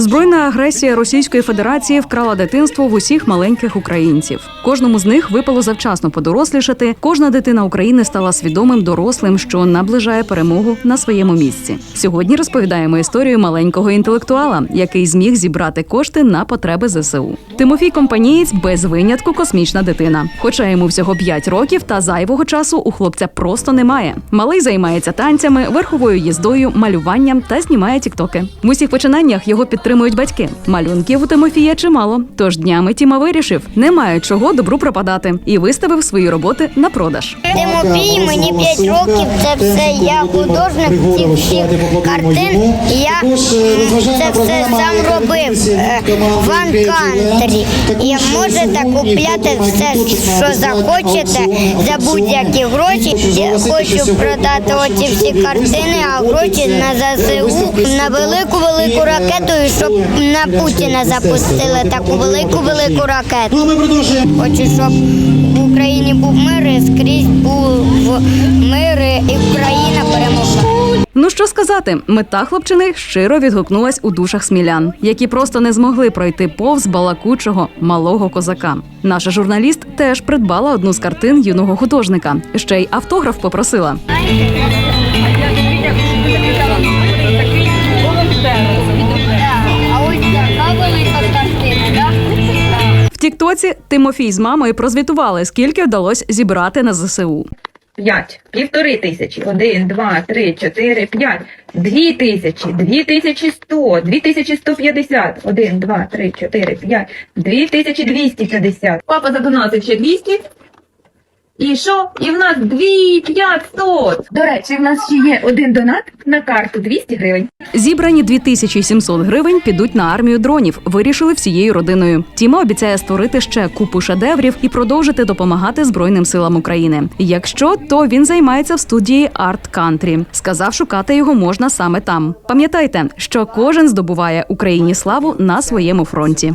Збройна агресія Російської Федерації вкрала дитинство в усіх маленьких українців. Кожному з них випало завчасно подорослішати. Кожна дитина України стала свідомим дорослим, що наближає перемогу на своєму місці. Сьогодні розповідаємо історію маленького інтелектуала, який зміг зібрати кошти на потреби ЗСУ. Тимофій Компанієць без винятку космічна дитина. Хоча йому всього 5 років, та зайвого часу у хлопця просто немає. Малий займається танцями, верховою їздою, малюванням та знімає тіктоки. В усіх починаннях його підтримують батьки. Малюнків у Тимофія чимало. Тож днями Тіма вирішив, немає чого добру пропадати, і виставив свої роботи на продаж. Тимофій, мені 5 років, це все я художник цих всіх картин. Я це все сам робив е, в анкантрі. І можете купляти все, що захочете за будь-які гроші. Я хочу продати оці всі картини, а гроші на ЗСУ на велику велику ракету, щоб на Путіна запустили таку велику велику ракету. Ну, ми продовжуємо. Хочу, щоб в Україні був мир і скрізь був мир і Україна перемогла. Ну що сказати, мета хлопчини щиро відгукнулась у душах смілян, які просто не змогли пройти повз балакучого малого козака. Наша журналіст теж придбала одну з картин юного художника. Ще й автограф попросила. Тіктоці Тимофій з мамою прозвітували, скільки вдалося зібрати на ЗСУ. П'ять, півтори тисячі, один, два, три, чотири, п'ять, дві тисячі, дві тисячі сто, дві тисячі сто п'ятдесят, один, два, три, чотири, п'ять, дві тисячі двісті п'ятдесят. Папа задонатив ще двісті. І що? І в нас дві п'ятсот. До речі, в нас ще є один донат на карту 200 гривень. Зібрані 2700 гривень підуть на армію дронів. Вирішили всією родиною. Тіма обіцяє створити ще купу шедеврів і продовжити допомагати Збройним силам України. Якщо то він займається в студії Art Country. Сказав, шукати його можна саме там. Пам'ятайте, що кожен здобуває Україні славу на своєму фронті.